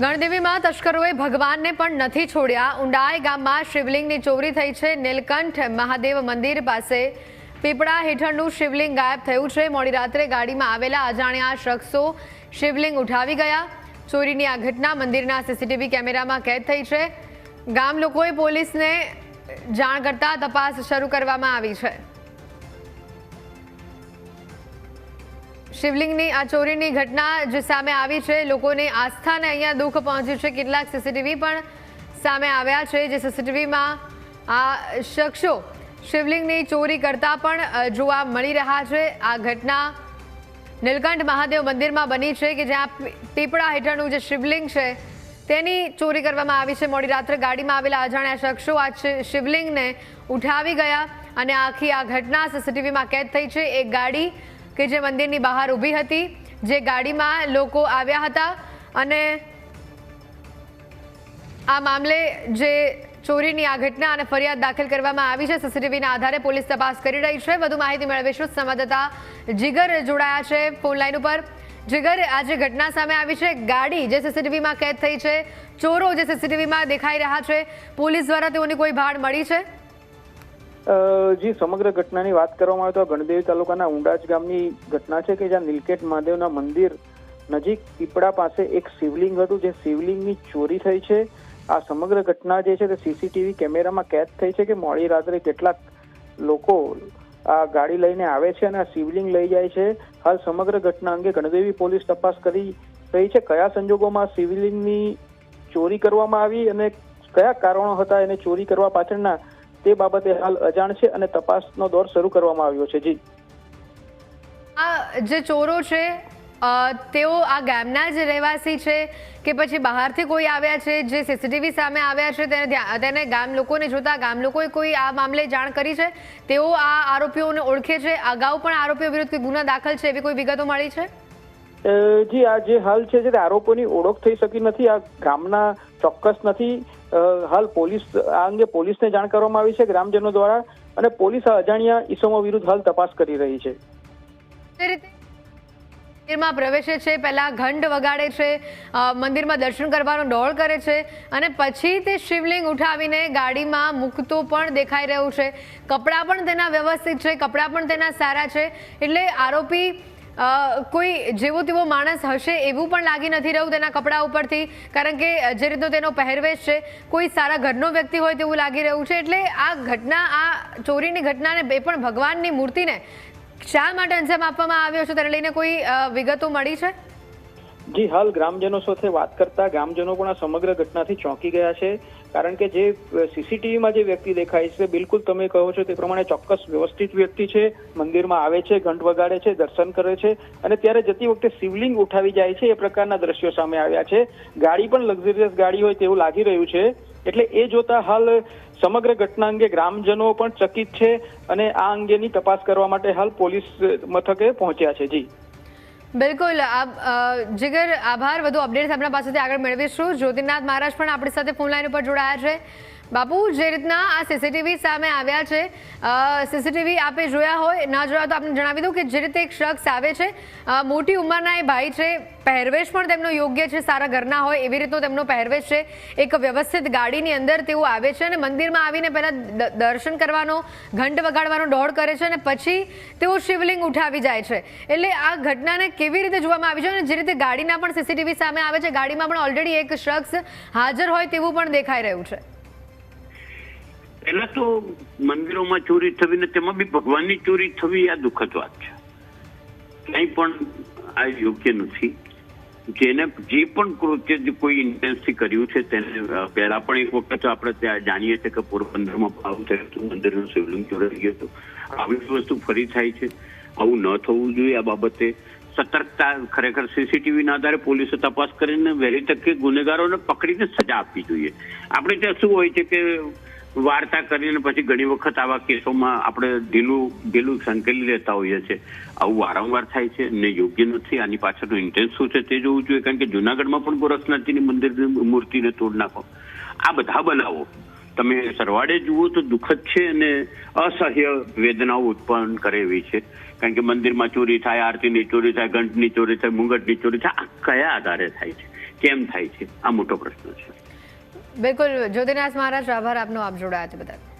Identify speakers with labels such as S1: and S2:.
S1: ગણદેવીમાં તસ્કરોએ ભગવાનને પણ નથી છોડ્યા. ઉંડાય ગામમાં શિવલિંગની ચોરી થઈ છે. નીલકંઠ મહાદેવ મંદિર પાસે પીપળા હેઠળનું શિવલિંગ ગાયબ થયું છે. મોડી રાત્રે ગાડીમાં આવેલા અજાણ્યા શખ્સો શિવલિંગ ઉઠાવી ગયા. ચોરીની આ ઘટના મંદિરના સીસીટીવી કેમેરામાં કેદ થઈ છે. ગામ લોકોએ પોલીસને જાણ કરતા તપાસ શરૂ કરવામાં આવી છે. શિવલિંગની આ ચોરીની ઘટના જે સામે આવી છે, લોકોને આસ્થાને અહીંયા દુઃખ પહોંચ્યું છે. કેટલાક સીસીટીવી પણ સામે આવ્યા છે, જે સીસીટીવીમાં આ શખ્સો શિવલિંગની ચોરી કરતા પણ જોવા મળી રહ્યા છે. આ ઘટના નીલકંઠ મહાદેવ મંદિરમાં બની છે કે જ્યાં પીપળા હેઠળનું જે શિવલિંગ છે, તેની ચોરી કરવામાં આવી છે. મોડી રાત્રે ગાડીમાં આવેલા અજાણ્યા શખ્સો આ શિવલિંગને ઉઠાવી ગયા અને આખી આ ઘટના સીસીટીવીમાં કેદ થઈ છે. એક ગાડી કે જે મંદિરની બહાર ઊભી હતી, જે ગાડીમાં લોકો આવ્યા હતા અને આ મામલે જે ચોરીની આ ઘટના અને ફરિયાદ દાખલ કરવામાં આવી છે, સીસીટીવીના આધારે પોલીસ તપાસ કરી રહી છે. વધુ માહિતી મેળવીશું સંવાદદાતા જીગર જોડાયા છે ફોન લાઈન ઉપર. જીગર, આ જે ઘટના સામે આવી છે, ગાડી જે સીસીટીવીમાં કેદ થઈ છે, ચોરો જે સીસીટીવીમાં દેખાઈ રહ્યા છે, પોલીસ દ્વારા તેઓની કોઈ ભાડ મળી છે?
S2: જી સમગ્ર ઘટનાની વાત કરવામાં આવે તો ગણદેવી તાલુકાના ઉંડાજ ગામની ઘટના છે કે જ્યાં નીલકેટ મહાદેવના મંદિર નજીક પીપળા પાસે એક શિવલિંગ હતું. જે શિવલિંગની ચોરી થઈ છે. આ સમગ્ર ઘટના જે છે તે સીસીટીવી કેમેરામાં કેદ થઈ છે કે મોડી રાત્રે કેટલાક લોકો આ ગાડી લઈને આવે છે અને આ શિવલિંગ લઈ જાય છે. હાલ સમગ્ર ઘટના અંગે ગણદેવી પોલીસ તપાસ કરી રહી છે. કયા સંજોગોમાં શિવલિંગની ચોરી કરવામાં આવી અને કયા કારણો હતા એને ચોરી કરવા પાછળના તે બાબતે હાલ અજાણ છે અને તપાસનો દોર શરૂ કરવામાં આવ્યો છે. જી.
S1: આ જે ચોરો છે તેઓ આ ગામના જ રહેવાસી છે કે પછી બહારથી કોઈ આવ્યા છે જે સીસીટીવી સામે આવ્યા છે તેને તેને ગામ લોકોને જોતા ગામ લોકોએ કોઈ આ મામલે જાણ કરી છે? તેઓ આ આરોપીઓને ઓળખે છે? અગાઉ પણ આરોપીઓ વિરુદ્ધ કોઈ ગુના દાખલ છે એવી કોઈ વિગતો મળી છે?
S2: જી આ જે હાલ છે જે આરોપોની ઓળખ થઈ શકી નથી આ ગામના ચોક્કસ નથી હાલ પોલીસ, આ અંગે પોલીસને જાણ કરવામાં આવી છે ગ્રામજનો દ્વારા અને પોલીસ અજાણ્યા ઈસમો વિરુદ્ધ હાલ તપાસ કરી રહી છે.
S1: મંદિરમાં પ્રવેશે છે, પહેલા ઘંટ વગાડે છે મંદિરમાં દર્શન કરવાનો ડોળ કરે છે અને પછી તે શિવલિંગ ઉઠાવીને ગાડીમાં મૂકતો પણ દેખાઈ રહ્યું છે. કપડાં પણ તેના વ્યવસ્થિત છે, કપડાં પણ તેના સારા છે. એટલે આરોપી કોઈ જેવો તેવો માણસ હશે એવું પણ લાગી નથી રહ્યું તેના કપડા ઉપરથી, કારણ કે જે રીતનો તેનો પહેરવેશ છે, કોઈ સારા ઘરનો વ્યક્તિ હોય તેવું લાગી રહ્યું છે, એટલે આ ઘટના, આ ચોરીની ઘટનાને એ પણ ભગવાનની મૂર્તિને શા માટે અંજામ આપવામાં આવ્યો છે, તેને લઈને કોઈ વિગતો મળી છે?
S2: જી, હાલ ગ્રામજનો સાથે વાત કરતા ગ્રામજનો પણ આ સમગ્ર ઘટનાથી ચોંકી ગયા છે. કારણ કે જે સીસીટીવીમાં જે વ્યક્તિ દેખાય છે, બિલકુલ તમે કહો છો તે પ્રમાણે ચોક્કસ વ્યવસ્થિત વ્યક્તિ છે, મંદિરમાં આવે છે, ઘંટ વગાડે છે, દર્શન કરે છે અને ત્યારે જતી વખતે શિવલિંગ ઉઠાવી જાય છે એ પ્રકારના દ્રશ્યો સામે આવ્યા છે. ગાડી પણ લક્ઝરિયસ ગાડી હોય તેવું લાગી રહ્યું છે. એટલે એ જોતા હાલ સમગ્ર ઘટના અંગે ગ્રામજનો પણ ચકિત છે અને આ અંગેની તપાસ કરવા માટે હાલ પોલીસ મથકે પહોંચ્યા છે. જી.
S1: બિલકુલ જીગર, આભાર. વધુ અપડેટ્સ આપણા પાસેથી આગળ મેળવીશું. જ્યોતિનાથ મહારાજ પણ આપણી સાથે ફોન લાઈન ઉપર જોડાયા છે. બાપુ, જે રીતના આ સીસીટીવી સામે આવ્યા છે સીસીટીવી આપે જોયા હોય, ના જોયા તો આપને જણાવી દઉં કે જે રીતે એક શખ્સ આવે છે મોટી ઉંમરના એ ભાઈ છે, પહેરવેશ પણ તેમનો યોગ્ય છે, સારા ઘરના હોય એવી રીતનો તેમનો પહેરવેશ છે. એક વ્યવસ્થિત ગાડીની અંદર તેઓ આવે છે અને મંદિરમાં આવીને પહેલાં દર્શન કરવાનો, ઘંટ વગાડવાનો દોડ કરે છે અને પછી તેઓ શિવલિંગ ઉઠાવી જાય છે. એટલે આ ઘટનાને કેવી રીતે જોવામાં આવી છે અને જે રીતે ગાડીના પણ સીસીટીવી સામે આવે છે, ગાડીમાં પણ ઓલરેડી એક શખ્સ હાજર હોય તેવું પણ દેખાઈ રહ્યું છે.
S3: પહેલા તો મંદિરોમાં ચોરી થવી ને તેમાં બી ભગવાનની ચોરી થવી આ દુઃખદ વાત છે. ક્યાંય પણ આ યોગ્ય નથી. જેને, જે પણ કૃત્ય કોઈ ઇન્ટેન્સથી કર્યું છે તેને પહેલા પણ એક વખત આપણે ત્યાં જાણીએ છીએ કે પોરબંદરમાં ભાવ થયો હતો, મંદિરનું શિવલિંગ ચોરાઈ ગયું હતું. આવી વસ્તુ ફરી થાય છે. આવું ન થવું જોઈએ આ બાબતે. સતર્કતા ખરેખર સીસીટીવીના આધારે પોલીસે તપાસ કરીને વહેલી તકે ગુનેગારોને પકડીને સજા આપવી જોઈએ. આપણે ત્યાં શું હોય છે કે વાર્તા કરીને પછી ઘણી વખત આવા કેસોમાં આપણે ઢીલું ઢીલું સંકેલી લેતા હોઈએ છીએ. આવું વારંવાર થાય છે ને યોગ્ય નથી. આની પાછળનું ઇન્ટેન્સ શું છે તે જોવું જોઈએ. કારણ કે જુનાગઢમાં પણ ગોરખનાથજીની મંદિરની મૂર્તિને તોડ નાખો. આ બધા બનાવો. તમે સરવાળે જુઓ તો દુઃખદ છે અને અસહ્ય વેદનાઓ ઉત્પન્ન કરે એવી છે. કારણ કે મંદિરમાં ચોરી થાય, આરતીની ચોરી થાય, ઘંટની ચોરી થાય, મુંગટની ચોરી થાય, આ કયા આધારે થાય છે? કેમ થાય છે? આ મોટો પ્રશ્ન છે.
S1: બિલકુલ જ્યોતિનાથ મહારાજ આભાર આપનો આપ જોડાયા છે બધા.